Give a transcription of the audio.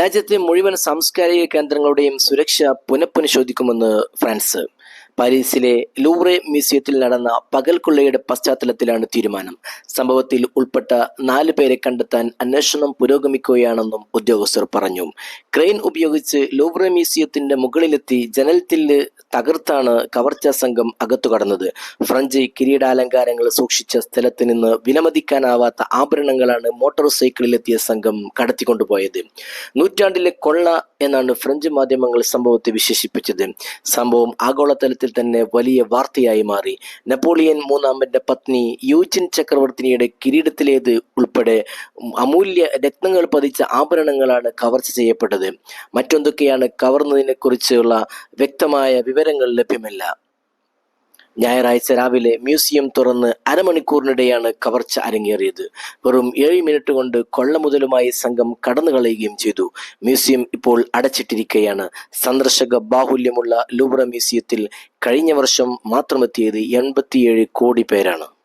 രാജ്യത്തെ മുഴുവൻ സാംസ്കാരിക കേന്ദ്രങ്ങളുടെയും സുരക്ഷ പുനഃപരിശോധിക്കുമെന്ന് ഫ്രാൻസ്. പാരീസിലെ ലൂവ്രെ മ്യൂസിയത്തിൽ നടന്ന പകൽ കൊള്ളയുടെ പശ്ചാത്തലത്തിലാണ് തീരുമാനം. സംഭവത്തിൽ ഉൾപ്പെട്ട നാല് പേരെ കണ്ടെത്താൻ അന്വേഷണം പുരോഗമിക്കുകയാണെന്നും ഉദ്യോഗസ്ഥർ പറഞ്ഞു. ക്രെയിൻ ഉപയോഗിച്ച് ലൂബ്ര മ്യൂസിയത്തിന്റെ മുകളിലെത്തി ജനൽത്തില്ല് തകർത്താണ് കവർച്ച സംഘം അകത്തു കടന്നത്. ഫ്രഞ്ച് കിരീടാലങ്കാരങ്ങൾ സൂക്ഷിച്ച സ്ഥലത്ത് നിന്ന് വിലമതിക്കാനാവാത്ത ആഭരണങ്ങളാണ് മോട്ടോർ സൈക്കിളിലെത്തിയ സംഘം കടത്തിക്കൊണ്ടുപോയത്. നൂറ്റാണ്ടിലെ കൊള്ള എന്നാണ് ഫ്രഞ്ച് മാധ്യമങ്ങൾ സംഭവത്തെ വിശേഷിപ്പിച്ചത്. സംഭവം ആഗോളതലത്തിൽ തന്നെ വലിയ വാർത്തയായി മാറി. നെപ്പോളിയൻ മൂന്നാമന്റെ പത്നി യൂജിൻ ചക്രവർത്തിനിയുടെ കിരീടത്തിലേത് ഉൾപ്പെടെ അമൂല്യ രത്നങ്ങൾ പതിച്ച ആഭരണങ്ങളാണ് കവർച്ച ചെയ്യപ്പെട്ടത്. മറ്റൊന്തൊക്കെയാണ് കവർന്നതിനെ കുറിച്ചുള്ള വ്യക്തമായ വിവരങ്ങൾ ലഭ്യമല്ല. ഞായറാഴ്ച രാവിലെ മ്യൂസിയം തുറന്ന് അരമണിക്കൂറിനിടെയാണ് കവർച്ച അരങ്ങേറിയത്. വെറും ഏഴ് മിനിറ്റ് കൊണ്ട് കൊള്ള മുതലുമായി സംഘം കടന്നു കളയുകയും ചെയ്തു. മ്യൂസിയം ഇപ്പോൾ അടച്ചിട്ടിരിക്കുകയാണ് സന്ദർശക ബാഹുല്യമുള്ള ലൂബ്ര മ്യൂസിയത്തിൽ കഴിഞ്ഞ വർഷം മാത്രമെത്തിയത് എൺപത്തിയേഴ് കോടി പേരാണ്.